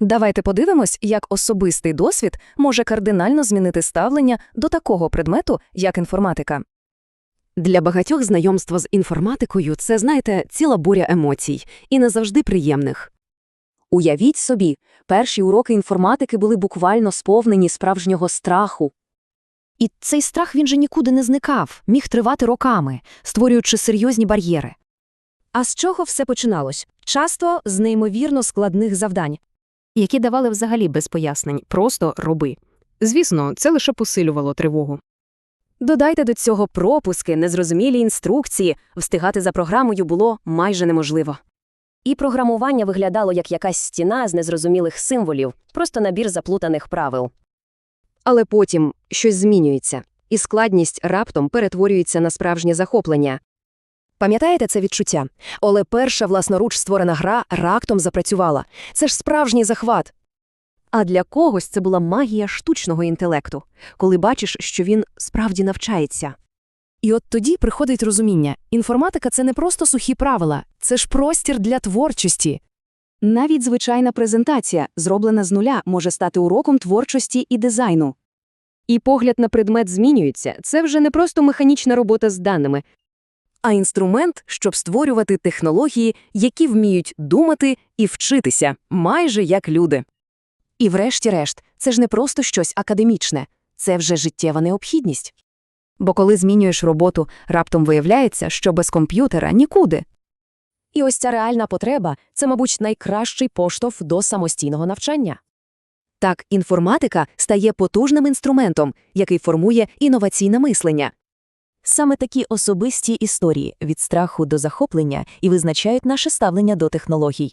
Давайте подивимось, як особистий досвід може кардинально змінити ставлення до такого предмету, як інформатика. Для багатьох знайомство з інформатикою це, знаєте, ціла буря емоцій, і не завжди приємних. Уявіть собі, перші уроки інформатики були буквально сповнені справжнього страху. І цей страх він же нікуди не зникав, міг тривати роками, створюючи серйозні бар'єри. А з чого все починалось? Часто з неймовірно складних завдань. Які давали взагалі без пояснень, просто роби. Звісно, це лише посилювало тривогу. Додайте до цього пропуски, незрозумілі інструкції, встигати за програмою було майже неможливо. І програмування виглядало як якась стіна з незрозумілих символів, просто набір заплутаних правил. Але потім щось змінюється, і складність раптом перетворюється на справжнє захоплення. Пам'ятаєте це відчуття? Оле перша власноруч створена гра раптом запрацювала. Це ж справжній захват. А для когось це була магія штучного інтелекту, коли бачиш, що він справді навчається. І от тоді приходить розуміння. Інформатика – це не просто сухі правила, це ж простір для творчості. Навіть звичайна презентація, зроблена з нуля, може стати уроком творчості і дизайну. І погляд на предмет змінюється. Це вже не просто механічна робота з даними, а інструмент, щоб створювати технології, які вміють думати і вчитися, майже як люди. І врешті-решт, це ж не просто щось академічне, це вже життєва необхідність. Бо коли змінюєш роботу, раптом виявляється, що без комп'ютера нікуди. І ось ця реальна потреба – це, мабуть, найкращий поштовх до самостійного навчання. Так, інформатика стає потужним інструментом, який формує інноваційне мислення. Саме такі особисті історії від страху до захоплення і визначають наше ставлення до технологій.